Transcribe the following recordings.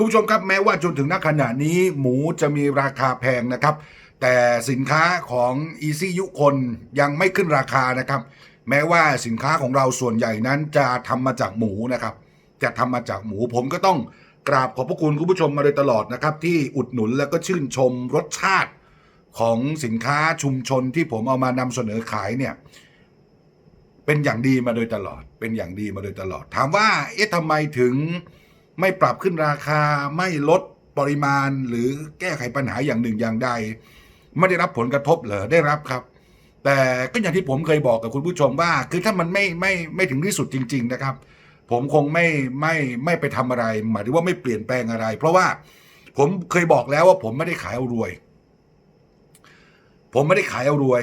คุณผู้ชมครับแม้ว่าจนถึงณขณะนี้หมูจะมีราคาแพงนะครับ แต่สินค้าของ Easy ยุคนยังไม่ขึ้นราคานะครับ แม้ว่าสินค้าของเราส่วนใหญ่นั้นจะทำมาจากหมูนะครับ จะทำมาจากหมูผมก็ต้องกราบขอบพระคุณคุณผู้ชมมาโดยตลอดนะครับ ที่อุดหนุนแล้วก็ชื่นชมรสชาติของสินค้าชุมชนที่ผมเอามานำเสนอขายเนี่ยเป็นอย่างดีมาโดยตลอด เป็นอย่างดีมาโดยตลอด ถามว่าเอ๊ะทำไมถึง ไม่ปรับขึ้นราคาไม่ลดปริมาณหรือแก้ไขปัญหาอย่างหนึ่งอย่างใด ไม่ได้รับผลกระทบเหรอได้รับครับ แต่ก็อย่างที่ผมเคยบอกกับคุณผู้ชมว่า คือถ้ามันไม่ไม่ไม่ถึงที่สุดจริง ๆนะครับ ผมคงไม่ไม่ไม่ไปทำอะไร หมายถึงว่าไม่เปลี่ยนแปลงอะไร เพราะว่าผมเคยบอกแล้วว่าผมไม่ได้ขายเอารวย ผมไม่ได้ขายเอารวย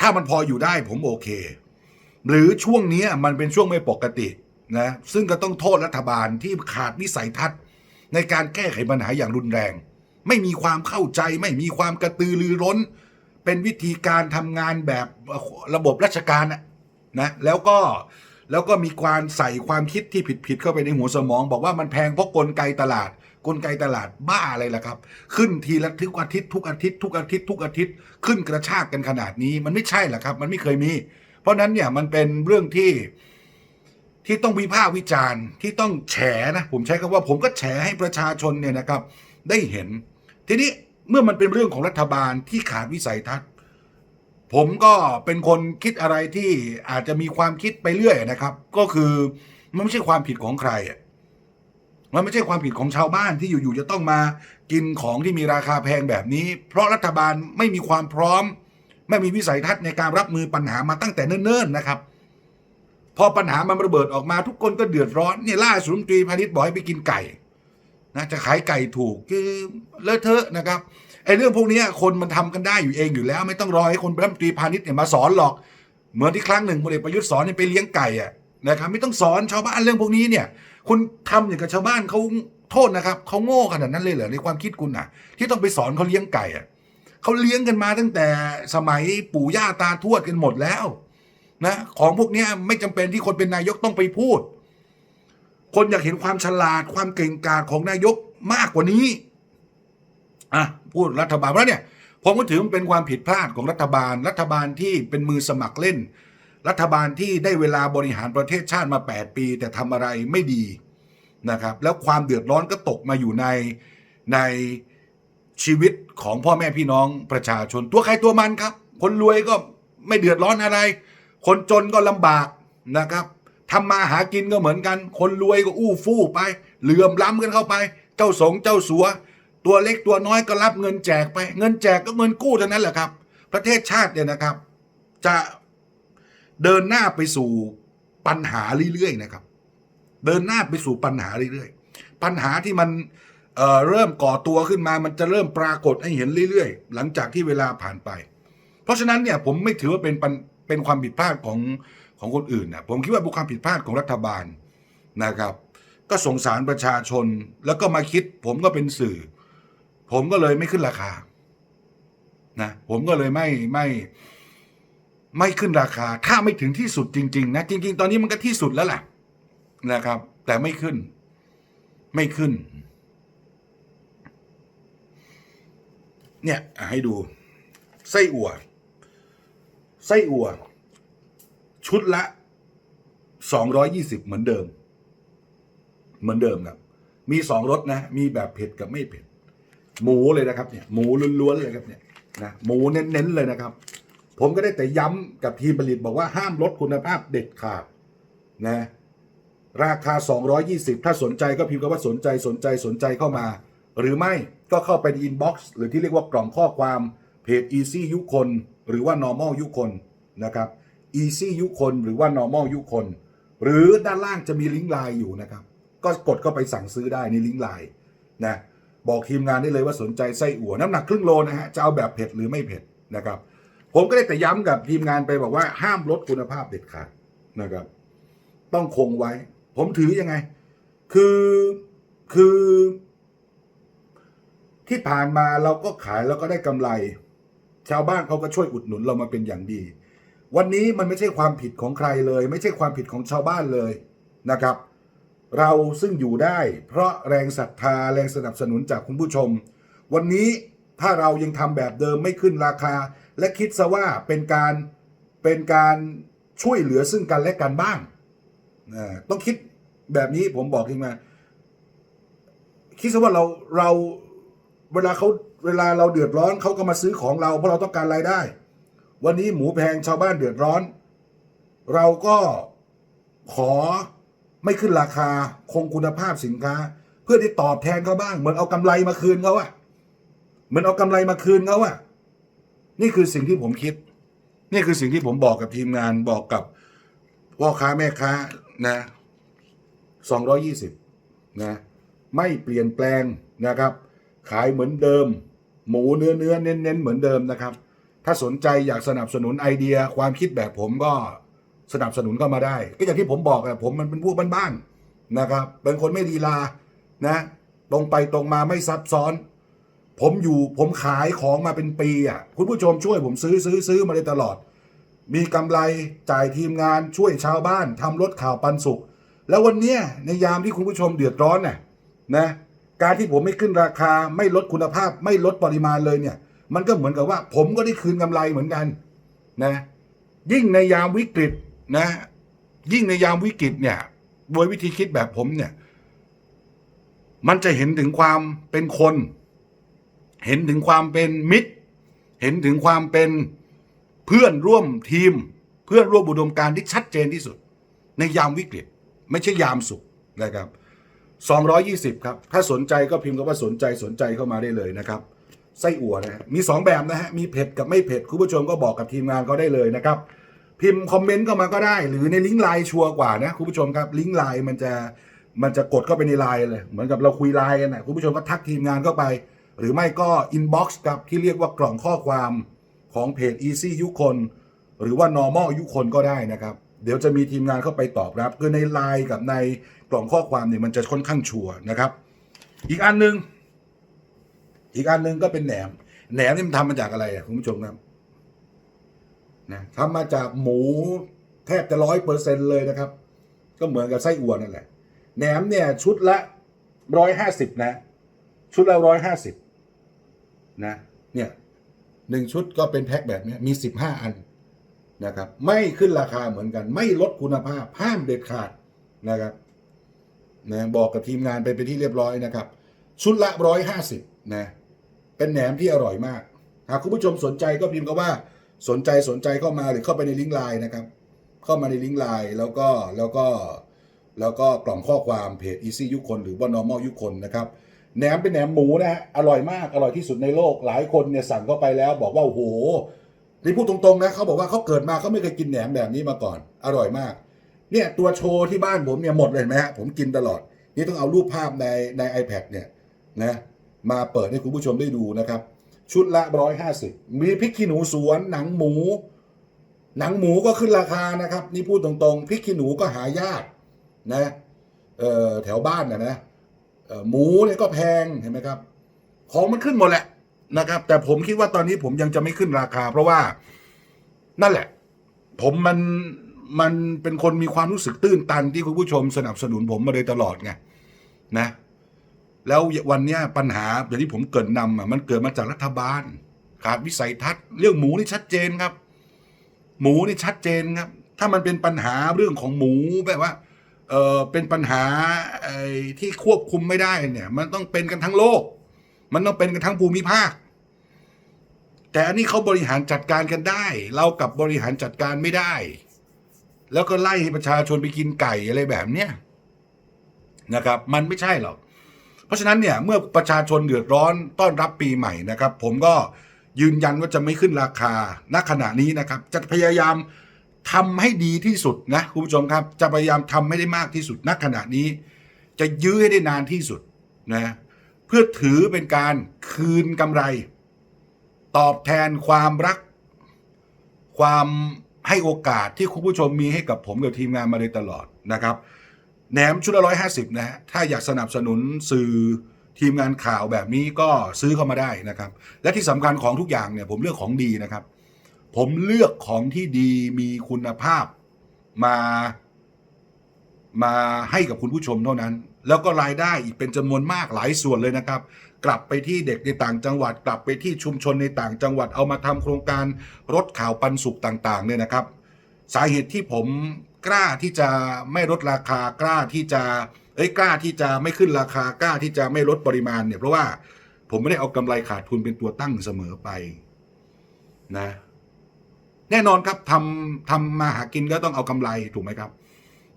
ถ้ามันพออยู่ได้ผมโอเค หรือช่วงนี้มันเป็นช่วงไม่ปกติ นะซึ่งก็ต้องโทษรัฐบาลที่ขาดวิสัยทัศน์ ในการแก้ไขปัญหาอย่างรุนแรง ไม่มีความเข้าใจไม่มีความกระตือรือร้น เป็นวิธีการทำงานแบบระบบราชการนะแล้วก็แล้วก็มีความใส่ความคิดที่ผิดๆเข้าไปในหัวสมอง บอกว่ามันแพงเพราะกลไกตลาด กลไกตลาดบ้าอะไรล่ะครับ ขึ้นทีละทุกอาทิตย์ทุกอาทิตย์ทุกอาทิตย์ทุกอาทิตย์ขึ้นกระชากกันขนาดนี้ มันไม่ใช่หรอครับ มันไม่เคยมี เพราะนั้นเนี่ยมันเป็นเรื่องที่ ที่ต้องวิพากษ์วิจารณ์ที่ต้องแฉนะผมใช้คำว่าผมก็แฉให้ประชาชนเนี่ยนะครับ ได้เห็น ทีนี้เมื่อมันเป็นเรื่องของรัฐบาลที่ขาดวิสัยทัศน์ ผมก็เป็นคนคิดอะไรที่อาจจะมีความคิดไปเรื่อยนะครับ ก็คือมันไม่ใช่ความผิดของใครอะมันไม่ใช่ความผิดของชาวบ้านที่อยู่ๆจะต้องมากินของที่มีราคาแพงแบบนี้ เพราะรัฐบาลไม่มีความพร้อม ไม่มีวิสัยทัศน์ในการรับมือปัญหามาตั้งแต่เนิ่นๆนะครับ พอปัญหามันระเบิดออกมาทุกคนก็เดือดร้อนเนี่ยล่าสุดรัฐมนตรีพาณิชย์บอกให้ไปกินไก่นะจะขายไก่ถูกคือเลอะเทอะนะครับไอ้เรื่องพวกนี้คนมันทำกันได้อยู่เองอยู่แล้ว ไม่ต้องรอให้คนรัฐมนตรีพาณิชย์เนี่ยมาสอนหรอก เหมือนที่ครั้งหนึ่งพลเอกประยุทธ์สอนไปเลี้ยงไก่อะนะครับไม่ต้องสอนชาวบ้านเรื่องพวกนี้เนี่ย คุณทำอย่างกับชาวบ้านเขาโทษนะครับเขาโง่ขนาดนั้นเลยเหรอในความคิดคุณน่ะ ที่ต้องไปสอนเขาเลี้ยงไก่อะเขาเลี้ยงกันมาตั้งแต่สมัยปู่ย่าตาทวดกันหมดแล้ว นะของพวกนี้ไม่จำเป็นที่คนเป็นนายกต้องไปพูด คนอยากเห็นความฉลาดความเก่งกาจของนายกมากกว่านี้อะพูดรัฐบาลแล้วเนี่ยผมก็ถือมันเป็นความผิดพลาดของรัฐบาล รัฐบาลที่เป็นมือสมัครเล่น รัฐบาลที่ได้เวลาบริหารประเทศชาติมา 8 ปี แต่ทำอะไรไม่ดีนะครับ แล้วความเดือดร้อนก็ตกมาอยู่ในในชีวิตของพ่อแม่พี่น้องประชาชนตัวใครตัวมันครับ คนรวยก็ไม่เดือดร้อนอะไร คนจนก็ลำบากนะครับทำมาหากินก็เหมือนกัน คนรวยก็อู้ฟู่ไป เหลื่อมล้ำกันเข้าไป เจ้าสงเจ้าสัว ตัวเล็กตัวน้อยก็รับเงินแจกไป เงินแจกก็เงินกู้เท่านั้นแหละครับ ประเทศชาติเนี่ยนะครับ จะเดินหน้าไปสู่ปัญหาเรื่อยๆนะครับ เดินหน้าไปสู่ปัญหาเรื่อยๆ ปัญหาที่มันเอ่อเริ่มก่อตัวขึ้นมา มันจะเริ่มปรากฏให้เห็นเรื่อยๆ หลังจากที่เวลาผ่านไป เพราะฉะนั้นเนี่ยผมไม่ถือว่าเป็น เป็นความผิดพลาดของของคนอื่นนะผมคิดว่าเป็นความผิดพลาดของรัฐบาลนะครับ ก็สงสารประชาชนแล้วก็มาคิด ผมก็เป็นสื่อ ผมก็เลยไม่ขึ้นราคานะผมก็เลยไม่ไม่ไม่ขึ้นราคา ถ้าไม่ถึงที่สุดจริง ๆ นะ จริง ๆ ตอนนี้มันก็ที่สุดแล้วแหละนะครับ แต่ไม่ขึ้น ไม่ขึ้น เนี่ยให้ดูไส้อั่ว ไส้อั่ว ชุดละสองร้อยี่สิบเหมือนเดิม เหมือนเดิมครับ มีสองรสนะ มีแบบเผ็ดกับไม่เผ็ด หมูเลยนะครับเนี่ย หมูล้วนๆเลยครับเนี่ยนะหมูเน้นๆเลยนะครับ ผมก็ได้แต่ย้ำกับทีมผลิตบอกว่าห้ามลดคุณภาพเด็ดขาดนะราคา 220 ถ้าสนใจก็พิมพ์คำว่าสนใจสนใจสนใจเข้ามา หรือไม่ก็เข้าไปในอินบ็อกซ์หรือที่เรียกว่ากล่องข้อความเพจ Easy ยุคน หรือว่า normal ยุคนนะครับ Easy ยุคนหรือว่า normal ยุคนหรือด้านล่างจะมีลิงก์ไลน์อยู่นะครับ ก็กดเข้าไปสั่งซื้อได้ในลิงก์ไลน์นะบอกทีมงานได้เลยว่าสนใจไส้อั่วน้ำหนักครึ่งโลนะฮะจะเอาแบบเผ็ดหรือไม่เผ็ดนะครับ ผมก็ได้แต่ย้ำกับทีมงานไปบอกว่าห้ามลดคุณภาพเด็ดขาดนะครับ ต้องคงไว้ ผมถือยังไง คือคือ ที่ผ่านมาเราก็ขายแล้วก็ได้กำไร ชาวบ้านเขาก็ช่วยอุดหนุนเรามาเป็นอย่างดี วันนี้มันไม่ใช่ความผิดของใครเลย ไม่ใช่ความผิดของชาวบ้านเลยนะครับ เราซึ่งอยู่ได้ เพราะแรงศรัทธาแรงสนับสนุนจากคุณผู้ชม วันนี้ถ้าเรายังทำแบบเดิมไม่ขึ้นราคา และคิดซะว่าเป็นการเป็นการช่วยเหลือซึ่งกันและกันบ้าง ต้องคิดแบบนี้ผมบอกทีมา คิดซะว่าเราเราเวลาเขา เวลาเราเดือดร้อนเขาก็มาซื้อของเราเพราะเราต้องการรายได้ วันนี้หมูแพงชาวบ้านเดือดร้อน เราก็ขอไม่ขึ้นราคาคงคุณภาพสินค้า เพื่อที่ตอบแทนเขาบ้าง เหมือนเอากำไรมาคืนเขาอะเหมือนเอากำไรมาคืนเขาอะนี่คือสิ่งที่ผมคิด นี่คือสิ่งที่ผมบอกกับทีมงานบอกกับพ่อค้าแม่ค้านะสองร้อยี่สิบนะไม่เปลี่ยนแปลงนะครับ ขายเหมือนเดิม หมูเนื้อเนื้อเน้นเน้นเหมือนเดิมนะครับ ถ้าสนใจอยากสนับสนุนไอเดียความคิดแบบผมก็สนับสนุนก็มาได้ ก็อย่างที่ผมบอกอะผมมันเป็นพวกบ้านๆนะครับเป็นคนไม่ลีลานะ ตรงไปตรงมาไม่ซับซ้อน ผมอยู่ผมขายของมาเป็นปีอะคุณผู้ชมช่วยผมซื้อซื้อซื้อมาเลยตลอด มีกำไรจ่ายทีมงานช่วยชาวบ้านทำรถข่าวปันสุข แล้ววันเนี้ยในยามที่คุณผู้ชมเดือดร้อนน่ะนะ การที่ผมไม่ขึ้นราคาไม่ลดคุณภาพ ไม่ลดปริมาณเลยเนี่ย มันก็เหมือนกับว่า ผมก็ได้คืนกำไรเหมือนกันนะ ยิ่งในยามวิกฤตนะ ยิ่งในยามวิกฤตเนี่ย โดยวิธีคิดแบบผมเนี่ย มันจะเห็นถึงความเป็นคน เห็นถึงความเป็นมิตร เห็นถึงความเป็นเพื่อนร่วมทีม เพื่อนร่วมอุดมการที่ชัดเจนที่สุด ในยามวิกฤต ไม่ใช่ยามสุขนะครับ 220 ครับ ถ้าสนใจก็พิมพ์คำว่าสนใจสนใจเข้ามาได้เลยนะครับ ไส้อั่วนะฮะ มี 2 แบบนะฮะ มีเผ็ดกับไม่เผ็ด คุณผู้ชมก็บอกกับทีมงานเขาได้เลยนะครับ พิมพ์คอมเมนต์เข้ามาก็ได้ หรือในลิงก์ไลน์ชัวร์กว่านะคุณผู้ชมครับ ลิงก์ไลน์มันจะมันจะกดเข้าไปในไลน์เลย เหมือนกับเราคุยไลน์กันนะคุณผู้ชมก็ทักทีมงานเข้าไป หรือไม่ก็อินบ็อกซ์ครับที่เรียกว่ากล่องข้อความของเพจ Easy ยุคนหรือว่า normal ยุคนก็ได้นะครับ เดี๋ยวจะมีทีมงานเข้าไปตอบรับคือในไลน์กับใน กล่องข้อความเนี่ยมันจะค่อนข้างชัวร์นะครับ อีกอันหนึ่งอีกอันหนึ่งก็เป็นแหนม แหนมนี่มันทำมาจากอะไรอะคุณผู้ชมครับนะทำมาจากหมูแทบจะร้อยเปอร์เซ็นเลยนะครับ ก็เหมือนกับไส้อั่วนั่นแหละแหนมเนี่ยชุดละร้อยห้าสิบนะ ชุดละร้อยห้าสิบนะเนี่ยหนึ่งชุดก็เป็นแพ็คแบบนี้มีสิบห้าอันนะครับ ไม่ขึ้นราคาเหมือนกัน ไม่ลดคุณภาพห้ามเด็ดขาดนะครับ นะบอกกับทีมงานไปเป็นที่เรียบร้อยนะครับ ชุดละร้อยห้าสิบนะเป็นแหนมที่อร่อยมากหากคุณผู้ชมสนใจก็พิมพ์คำว่าสนใจสนใจเข้ามาหรือเข้าไปในลิงก์ไลน์นะครับ เข้ามาในลิงก์ไลน์แล้วก็แล้วก็แล้วก็กล่องข้อความเพจ Easy ยุคคน หรือว่า normal ยุคคนนะครับแหนมเป็นแหนมหมูนะฮะอร่อยมากอร่อยที่สุดในโลกหลายคนเนี่ยสั่งเข้าไปแล้ว บอกว่าโอ้โหนี่พูดตรงๆนะเขาบอกว่าเขาเกิดมาเขาไม่เคยกินแหนมแบบนี้มาก่อน อร่อยมาก เนี่ยตัวโชว์ที่บ้านผมเนี่ยหมดเลยเห็นไหมฮะผมกินตลอด นี่ต้องเอารูปภาพในใน iPad เนี่ยนะมาเปิดให้คุณผู้ชมได้ดูนะครับ ชุดละร้อยห้าสิบมีพริกขี้หนูสวนหนังหมู หนังหมูก็ขึ้นราคานะครับ นี่พูดตรงๆพริกขี้หนูก็หายากนะเออแถวบ้านนะนะหมูเนี่ยก็แพงเห็นไหมครับ ของมันขึ้นหมดแหละนะครับ แต่ผมคิดว่าตอนนี้ผมยังจะไม่ขึ้นราคา เพราะว่านั่นแหละ ผมมัน มันเป็นคนมีความรู้สึกตื้นตันที่คุณผู้ชมสนับสนุนผมมาโดยตลอดไงนะ แล้ววันนี้ปัญหาอย่างที่ผมเกิดนำอะมันเกิดมาจากรัฐบาลขาดวิสัยทัศน์เรื่องหมูนี่ชัดเจนครับ หมูนี่ชัดเจนครับ ถ้ามันเป็นปัญหาเรื่องของหมูแบบว่าเออเป็นปัญหาไอ้ที่ควบคุมไม่ได้เนี่ย มันต้องเป็นกันทั้งโลก มันต้องเป็นกันทั้งภูมิภาค แต่อันนี้เขาบริหารจัดการกันได้ เรากับบริหารจัดการไม่ได้ แล้วก็ไล่ประชาชนไปกินไก่อะไรแบบเนี้ยนะครับ มันไม่ใช่หรอกเพราะฉะนั้นเนี่ยเมื่อประชาชนเดือดร้อนต้อนรับปีใหม่นะครับ ผมก็ยืนยันว่าจะไม่ขึ้นราคาณขณะนี้นะครับ จะพยายามทำให้ดีที่สุดนะคุณผู้ชมครับ จะพยายามทำให้ได้มากที่สุดณขณะนี้ จะยื้อให้ได้นานที่สุดนะเพื่อถือเป็นการคืนกำไร ตอบแทนความรัก ความ ให้โอกาสที่คุณผู้ชมมีให้กับผมกับทีมงานมาโดยตลอดนะครับแหนมชุดละร้อยห้าสิบนะฮะถ้าอยากสนับสนุนสื่อทีมงานข่าวแบบนี้ก็ซื้อเข้ามาได้นะครับ และที่สำคัญของทุกอย่างเนี่ยผมเลือกของดีนะครับ ผมเลือกของที่ดีมีคุณภาพมามาให้กับคุณผู้ชมเท่านั้น แล้วก็รายได้อีกเป็นจำนวนมากหลายส่วนเลยนะครับ กลับไปที่เด็กในต่างจังหวัด กลับไปที่ชุมชนในต่างจังหวัดเอามาทำโครงการรถข่าวปันสุขต่างๆเนี่ยนะครับ สาเหตุที่ผมกล้าที่จะไม่ลดราคากล้าที่จะเอ้ยกล้าที่จะไม่ขึ้นราคากล้าที่จะไม่ลดปริมาณเนี่ยเพราะว่าผมไม่ได้เอากำไรขาดทุนเป็นตัวตั้งเสมอไปนะแน่นอนครับทำทำมาหากินก็ต้องเอากำไรถูกไหมครับ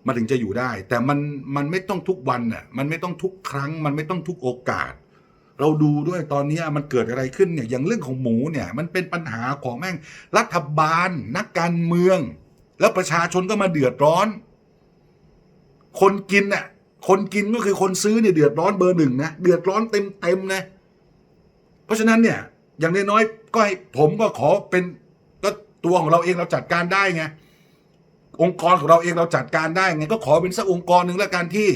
มันถึงจะอยู่ได้ แต่มันมันไม่ต้องทุกวันน่ะมันไม่ต้องทุกครั้ง มันไม่ต้องทุกโอกาส เราดูด้วยตอนนี้มันเกิดอะไรขึ้นเนี่ยอย่างเรื่องของหมูเนี่ยมันเป็นปัญหาของแม่งรัฐบาล นักการเมือง แล้วประชาชนก็มาเดือดร้อน คนกินน่ะคนกินก็คือคนซื้อเนี่ยเดือดร้อนเบอร์หนึ่งนะเดือดร้อนเต็มเต็มนะเพราะฉะนั้นเนี่ยอย่างน้อยๆก็ให้ผมก็ขอเป็นก็ตัวของเราเองเราจัดการได้ไงองค์กรของเราเองเราจัดการได้ไงก็ขอเป็นสักองค์กรหนึ่งแล้วกันที่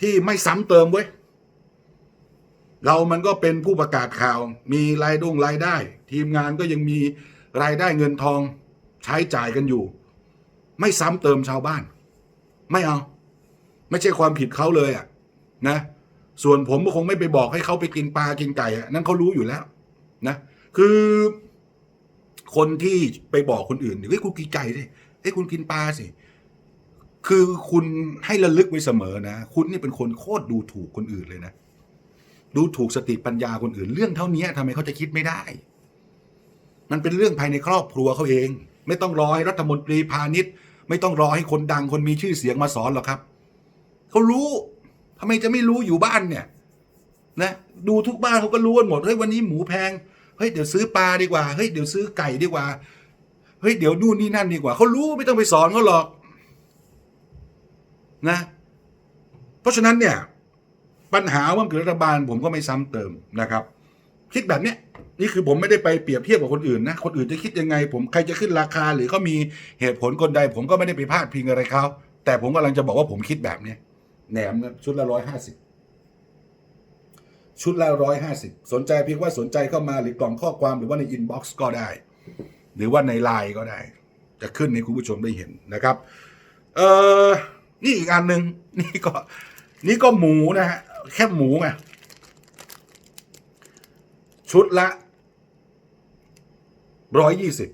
ที่ไม่ซ้ำเติมเว้ย เรามันก็เป็นผู้ประกาศข่าว มีรายดงรายได้ ทีมงานก็ยังมีรายได้เงินทองใช้จ่ายกันอยู่ ไม่ซ้ำเติมชาวบ้าน ไม่เอา ไม่ใช่ความผิดเขาเลยอะ นะ ส่วนผมก็คงไม่ไปบอกให้เขาไปกินปลากินไก่อะนั่นเขารู้อยู่แล้ว นะ คือคนที่ไปบอกคนอื่นเฮ้ยคุณกินไก่สิเฮ้ยคุณกินปลาสิ คือคุณให้ระลึกไว้เสมอนะ คุณนี่เป็นคนโคตรดูถูกคนอื่นเลยนะ ดูถูกสติปัญญาคนอื่น เรื่องเท่านี้ทำไมเขาจะคิดไม่ได้ มันเป็นเรื่องภายในครอบครัวเขาเอง ไม่ต้องรอให้รัฐมนตรีพาณิชย์ ไม่ต้องรอให้คนดังคนมีชื่อเสียงมาสอนหรอกครับเขารู้ทำไมจะไม่รู้อยู่บ้านเนี่ยนะดูทุกบ้านเขาก็รู้กันหมดเฮ้ยวันนี้หมูแพงเฮ้ยเดี๋ยวซื้อปลาดีกว่าเฮ้ยเดี๋ยวซื้อไก่ดีกว่าเฮ้ยเดี๋ยวนู่นนี่นั่นดีกว่าเขารู้ไม่ต้องไปสอนเขาหรอกนะ เพราะฉะนั้นเนี่ย ปัญหาว่าเกิดรัฐบาลผมก็ไม่ซ้ำเติมนะครับ คิดแบบเนี้ยนี่คือผมไม่ได้ไปเปรียบเทียบกับคนอื่นนะคนอื่นจะคิดยังไง ผมใครจะขึ้นราคาหรือเขามีเหตุผลคนใด ผมก็ไม่ได้ไปพาดพิงอะไรเขาแต่ผมกำลังจะบอกว่าผมคิดแบบเนี้ยแหนมนะชุดละร้อยห้าสิบชุดละร้อยห้าสิบสนใจเพียงว่าสนใจเข้ามาหรือกล่องข้อความหรือว่าในอินบ็อกซ์ก็ได้ หรือว่าในไลน์ก็ได้ จะขึ้นให้คุณผู้ชมได้เห็นนะครับ เออนี่อีกอันหนึ่งนี่ก็ นี่ก็หมูนะฮะ แค่หมูไงชุดละร้อยยี่สิบ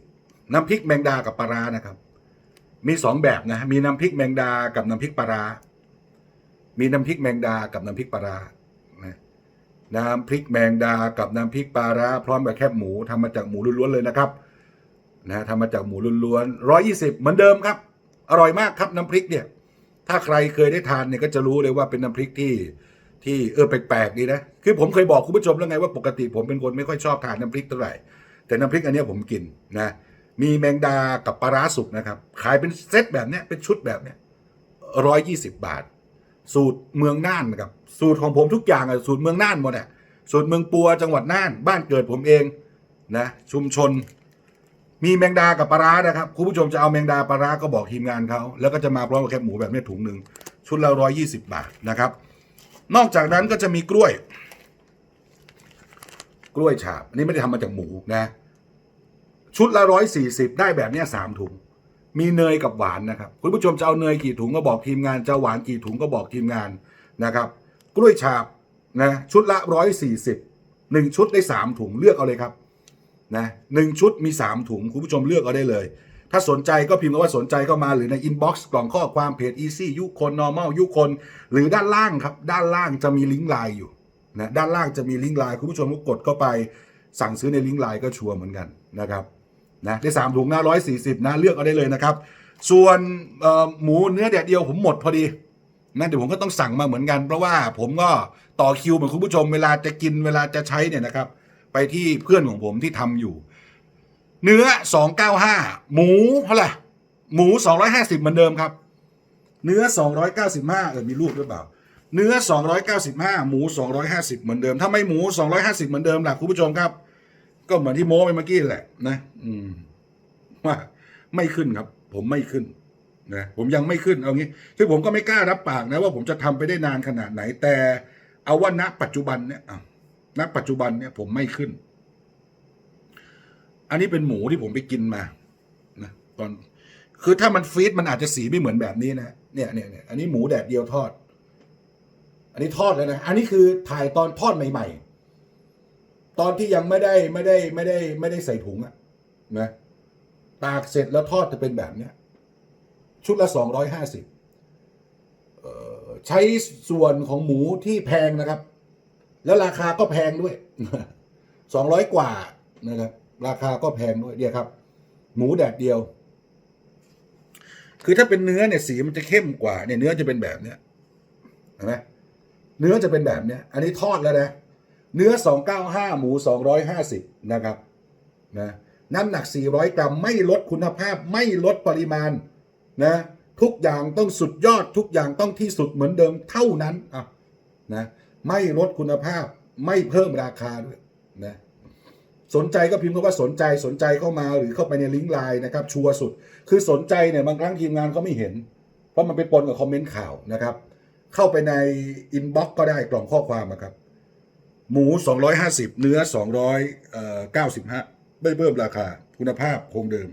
น้ำพริกแมงดากับปลาร้านะครับ มีสองแบบนะ มีน้ำพริกแมงดากับน้ำพริกปลาร้ามีน้ำพริกแมงดากับน้ำพริกปลาร้านะน้ำพริกแมงดากับน้ำพริกปลาร้าพร้อมกับแคบหมูทำมาจากหมูล้วนๆเลยนะครับนะทำมาจากหมูล้วนๆร้อยยี่สิบเหมือนเดิมครับ อร่อยมากครับน้ำพริกเนี่ย ถ้าใครเคยได้ทานเนี่ยก็จะรู้เลยว่าเป็นน้ำพริกที่ ที่เออแปลกๆดีนะ คือผมเคยบอกคุณผู้ชมแล้วไงว่าปกติผมเป็นคนไม่ค่อยชอบทานน้ำพริกเท่าไหร่ แต่น้ำพริกอันนี้ผมกินนะ มีแมงดากับปลาร้าสุกนะครับ ขายเป็นเซตแบบเนี้ยเป็นชุดแบบเนี้ยร้อยยี่สิบบาท สูตรเมืองน่านนะครับ สูตรของผมทุกอย่างอะสูตรเมืองน่านหมดอะสูตรเมืองปัวจังหวัดน่าน บ้านเกิดผมเองนะ ชุมชน มีแมงดากับปลาร้านะครับคุณผู้ชมจะเอาแมงดาปลาร้าก็บอกทีมงานเขาแล้วก็จะมาพร้อมกับแคบหมูแบบนี้ถุงหนึ่งชุดละร้อยยี่สิบบาทนะครับ นอกจากนั้นก็จะมีกล้วย กล้วยฉาบอันนี้ไม่ได้ทำมาจากหมูนะ ชุดละร้อยสี่สิบได้แบบเนี้ยสามถุง มีเนยกับหวานนะครับ คุณผู้ชมจะเอาเนยกี่ถุงก็บอกทีมงานจะหวานกี่ถุงก็บอกทีมงานนะครับ กล้วยฉาบนะชุดละร้อยสี่สิบหนึ่งชุดได้สามถุงเลือกเอาเลยครับนะหนึ่งชุดมี3ถุงคุณผู้ชมเลือกเอาได้เลย ถ้าสนใจก็พิมพ์คำว่าสนใจเข้ามาหรือในอินบ็อกซ์กล่องข้อความเพจ Easy ยุคน normal ยุคน หรือด้านล่างครับ ด้านล่างจะมีลิงก์ไลน์อยู่นะด้านล่างจะมีลิงก์ไลน์คุณผู้ชมก็กดเข้าไป สั่งซื้อในลิงก์ไลน์ก็ชัวร์เหมือนกันนะครับนะได้สามถุงนะร้อยสี่สิบนะเลือกเอาได้เลยนะครับ ส่วนหมูเนื้อแดดเดียวผมหมดพอดีนะเดี๋ยวผมก็ต้องสั่งมาเหมือนกัน เพราะว่าผมก็ต่อคิวเหมือนคุณผู้ชมเวลาจะกินเวลาจะใช้เนี่ยนะครับ ไปที่เพื่อนของผมที่ทำอยู่ เนื้อ 295 หมูเท่าไหร่หมู 250 เหมือนเดิมครับ เนื้อ 295 เออมีรูปหรือเปล่า เนื้อ 295 หมู 250 เหมือนเดิม ถ้าไม่หมู 250 เหมือนเดิมล่ะคุณผู้ชมครับ ก็เหมือนที่โม้ไปเมื่อกี้แหละนะ อืมว่าไม่ขึ้นครับ ผมไม่ขึ้นนะผมยังไม่ขึ้นเอางี้คือผมก็ไม่กล้ารับปากนะว่าผมจะทำไปได้นานขนาดไหนแต่ เอาว่าณปัจจุบันเนี่ยอะณปัจจุบันเนี่ยผมไม่ขึ้น อันนี้เป็นหมูที่ผมไปกินมานะตอนคือถ้ามันฟีดมันอาจจะสีไม่เหมือนแบบนี้นะเนี่ยเนี่ยเนี่ยอันนี้หมูแดดเดียวทอด อันนี้ทอดแล้วนะอันนี้คือถ่ายตอนทอดใหม่ ๆ ตอนที่ยังไม่ได้ไม่ได้ไม่ได้ ไม่ได้ใส่ถุงอะนะตากเสร็จแล้วทอดจะเป็นแบบเนี้ย ชุดละสองร้อยห้าสิบใช้ส่วนของหมูที่แพงนะครับ แล้วราคาก็แพงด้วยสองร้อยกว่านะครับ ราคาก็แพงด้วยเนี่ยครับ หมูแดดเดียว คือถ้าเป็นเนื้อเนี่ยสีมันจะเข้มกว่าเนี่ยเนื้อจะเป็นแบบเนี้ยเห็นไหมเนื้อจะเป็นแบบเนี้ย อันนี้ทอดแล้วนะ เนื้อ295หมู250นะครับนะน้ำหนัก 400 กรัม ไม่ลดคุณภาพไม่ลดปริมาณนะทุกอย่างต้องสุดยอดทุกอย่างต้องที่สุดเหมือนเดิมเท่านั้นอะนะไม่ลดคุณภาพไม่เพิ่มราคาด้วยนะ สนใจก็พิมพ์คำว่าสนใจสนใจเข้ามาหรือเข้าไปในลิงก์ไลน์นะครับชัวร์สุด คือสนใจเนี่ยบางครั้งทีมงานเขาไม่เห็น เพราะมันไปปนกับคอมเมนต์ข่าวนะครับ เข้าไปในอินบ็อกก็ได้กล่องข้อความนะครับ หมู 250 เนื้อ 295ไม่เพิ่มราคา คุณภาพคงเดิม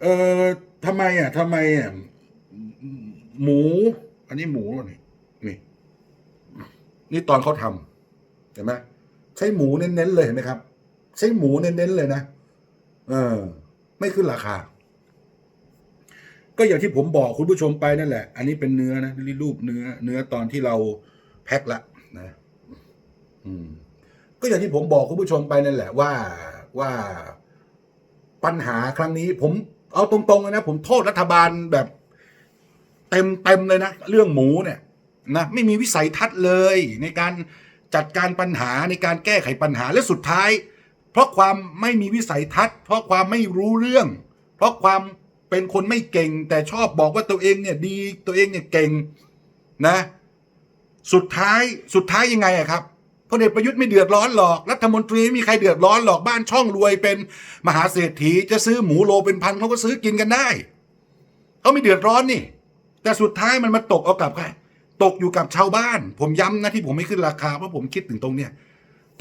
เอ่อทำไมอะทำไมอะหมู อันนี้หมูนี่นี่ นี่ตอนเขาทำเห็นไหมใช้หมูเน้นๆเลยเห็นไหมครับ ใช้หมูเน้นๆเลยนะ เออ ไม่ขึ้นราคา ก็อย่างที่ผมบอกคุณผู้ชมไปนั่นแหละ อันนี้เป็นเนื้อนะรูปเนื้อ เนื้อตอนที่เราแพ็คละนะ อืม ก็อย่างที่ผมบอกคุณผู้ชมไปนั่นแหละว่าว่าปัญหาครั้งนี้ ผมเอาตรงๆเลยนะ ผมโทษรัฐบาลแบบ เต็มเต็มเลยนะ เรื่องหมูเนี่ยนะไม่มีวิสัยทัศน์เลยในการจัดการปัญหาในการแก้ไขปัญหาและสุดท้าย เพราะความไม่มีวิสัยทัศน์ เพราะความไม่รู้เรื่อง เพราะความเป็นคนไม่เก่ง แต่ชอบบอกว่าตัวเองเนี่ยดีตัวเองเนี่ยเก่งนะ สุดท้ายสุดท้ายยังไงอะครับพลเอกประยุทธ์ไม่เดือดร้อนหรอกรัฐมนตรีไม่มีใครเดือดร้อนหรอกบ้านช่องรวยเป็นมหาเศรษฐีจะซื้อหมูโลเป็นพันเขาก็ซื้อกินกันได้เขาไม่เดือดร้อนนี่ แต่สุดท้ายมันมาตกเอากับใครตกอยู่กับชาวบ้าน ผมย้ำนะที่ผมไม่ขึ้นราคาเพราะผมคิดถึงตรงเนี้ย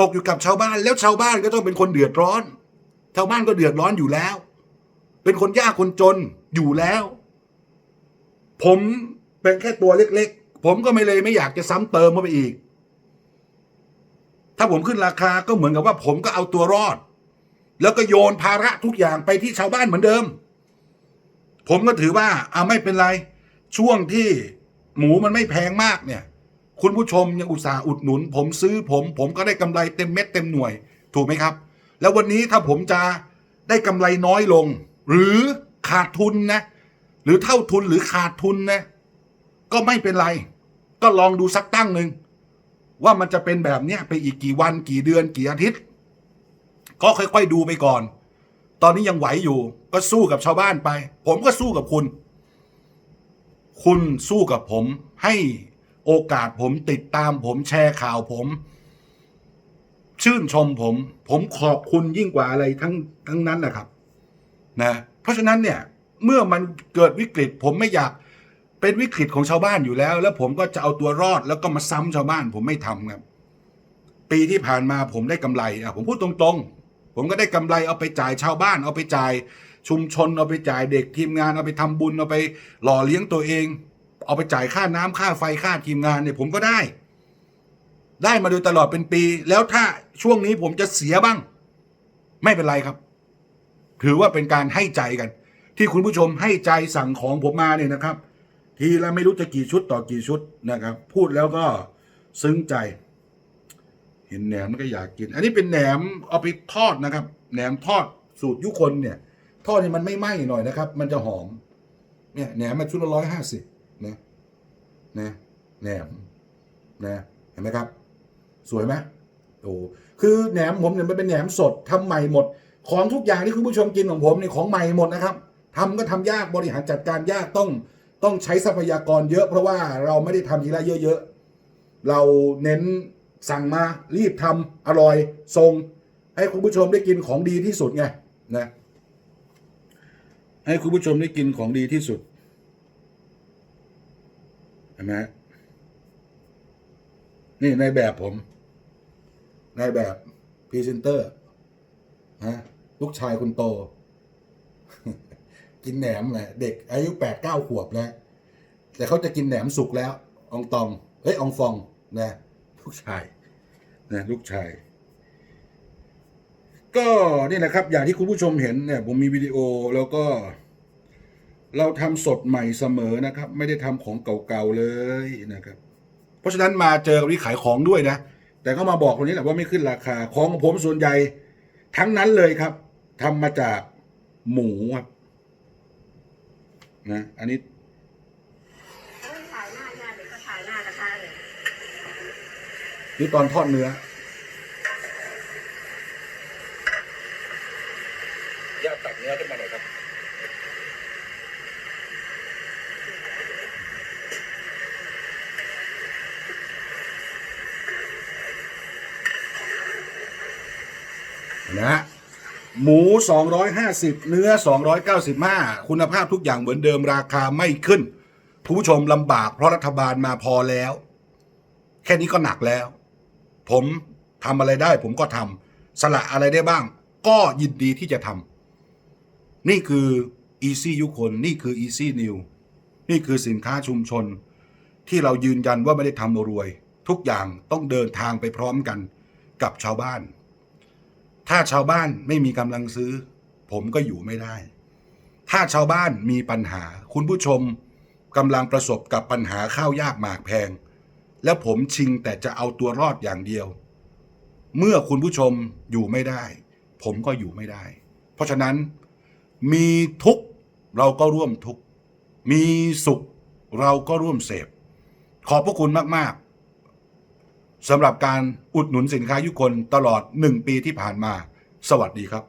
ตกอยู่กับชาวบ้าน แล้วชาวบ้านก็ต้องเป็นคนเดือดร้อน ชาวบ้านก็เดือดร้อนอยู่แล้ว เป็นคนยากคนจนอยู่แล้ว ผมเป็นแค่ตัวเล็กๆ ผมก็ไม่เลยไม่อยากจะซ้ำเติมเข้าไปอีก ถ้าผมขึ้นราคาก็เหมือนกับว่า ผมก็เอาตัวรอด แล้วก็โยนภาระทุกอย่างไปที่ชาวบ้านเหมือนเดิม ผมก็ถือว่าเอาไม่เป็นไร ช่วงที่หมูมันไม่แพงมากเนี่ย คุณผู้ชมยังอุตส่าห์อุดหนุน ผมซื้อผม ผมก็ได้กำไรเต็มเม็ดเต็มหน่วย ถูกไหมครับ แล้ววันนี้ถ้าผมจะได้กำไรน้อยลง หรือขาดทุนนะ หรือเท่าทุนหรือขาดทุนนะ ก็ไม่เป็นไร ก็ลองดูสักตั้งหนึ่งว่ามันจะเป็นแบบเนี้ยไปอีกกี่วันกี่เดือนกี่อาทิตย์ ก็ค่อยๆดูไปก่อน ตอนนี้ยังไหวอยู่ ก็สู้กับชาวบ้านไป ผมก็สู้กับคุณ คุณสู้กับผมให้ โอกาสผมติดตามผมแชร์ข่าวผม ชื่นชมผม ผมขอบคุณยิ่งกว่าอะไรทั้งทั้งนั้นนะครับนะเพราะฉะนั้นเนี่ยเมื่อมันเกิดวิกฤต ผมไม่อยากเป็นวิกฤตของชาวบ้านอยู่แล้ว แล้วผมก็จะเอาตัวรอดแล้วก็มาซ้ำชาวบ้าน ผมไม่ทำครับ ปีที่ผ่านมาผมได้กำไรอะผมพูดตรงๆ ผมก็ได้กำไรเอาไปจ่ายชาวบ้าน เอาไปจ่ายชุมชนเอาไปจ่ายเด็กทีมงานเอาไปทำบุญเอาไปหล่อเลี้ยงตัวเอง เอาไปจ่ายค่าน้ำค่าไฟค่าทีมงานเนี่ยผมก็ได้ ได้มาโดยตลอดเป็นปี แล้วถ้าช่วงนี้ผมจะเสียบ้าง ไม่เป็นไรครับ ถือว่าเป็นการให้ใจกัน ที่คุณผู้ชมให้ใจสั่งของผมมาเนี่ยนะครับ ทีละไม่รู้จะกี่ชุดต่อกี่ชุดนะครับ พูดแล้วก็ซึ้งใจ เห็นแหนมก็อยากกิน อันนี้เป็นแหนมเอาไปทอดนะครับแหนมทอดสูตรยุคนเนี่ยทอดให้มันไม่ไหม้หน่อยนะครับ มันจะหอมเนี่ยแหนมมาชุดละร้อยห้าสิบ นะนะแหนมนะเห็นไหมครับ สวยไหมโอ้คือแหนมผมเนี่ยมันเป็นแหนมสดทำใหม่หมด ของทุกอย่างที่คุณผู้ชมกินของผมเนี่ยของใหม่หมดนะครับทำก็ทำยากบริหารจัดการยากต้องต้องใช้ทรัพยากรเยอะ เพราะว่าเราไม่ได้ทำทีละเยอะๆ เราเน้นสั่งมารีบทำอร่อยส่งให้คุณผู้ชมได้กินของดีที่สุดไงนะให้คุณผู้ชมได้กินของดีที่สุด ห็นไหมนี่ในแบบผม ในแบบพรีเซนเตอร์ฮะลูกชายคุณโต กินแหนมแหละเด็กอายุแปดเก้าขวบแล้ว แต่เขาจะกินแหนมสุกแล้วองตอง เฮ้ยองฟองนะลูกชายนะลูกชาย ก็นี่แหละครับ อย่างที่คุณผู้ชมเห็นเนี่ย ผมมีวิดีโอแล้วก็ เราทำสดใหม่เสมอนะครับ ไม่ได้ทำของเก่าๆเลยนะครับ เพราะฉะนั้นมาเจอกับที่ขายของด้วยนะ แต่ก็มาบอกตรงนี้แหละว่าไม่ขึ้นราคาของของผมส่วนใหญ่ทั้งนั้นเลยครับทำมาจากหมูครับนะ อันนี้เขาไม่ถ่ายหน้าญาติเด็กก็ถ่ายหน้ากระทะเลยนี่ตอนทอดเนื้อญาติตักเนื้อขึ้นมาหน่อยครับ นะฮะหมู 250 เนื้อ 295 คุณภาพทุกอย่างเหมือนเดิมราคาไม่ขึ้นผู้ชมลำบากเพราะรัฐบาลมาพอแล้ว แค่นี้ก็หนักแล้ว ผมทำอะไรได้ผมก็ทำสละอะไรได้บ้าง ก็ยินดีที่จะทำนี่คือ Easy ยุคนนี่คือ Easy New นี่คือสินค้าชุมชน ที่เรายืนยันว่าไม่ได้ทำรวย ทุกอย่างต้องเดินทางไปพร้อมกันกับชาวบ้าน ถ้าชาวบ้านไม่มีกำลังซื้อ ผมก็อยู่ไม่ได้ ถ้าชาวบ้านมีปัญหา คุณผู้ชมกำลังประสบกับปัญหาข้าวยากหมากแพง แล้วผมชิงแต่จะเอาตัวรอดอย่างเดียว เมื่อคุณผู้ชมอยู่ไม่ได้ ผมก็อยู่ไม่ได้ เพราะฉะนั้น มีทุกเราก็ร่วมทุกมีสุข เราก็ร่วมเสพ ขอบพระคุณมาก ๆ สำหรับการอุดหนุนสินค้ายุคนตลอดหนึ่งปีที่ผ่านมา สวัสดีครับ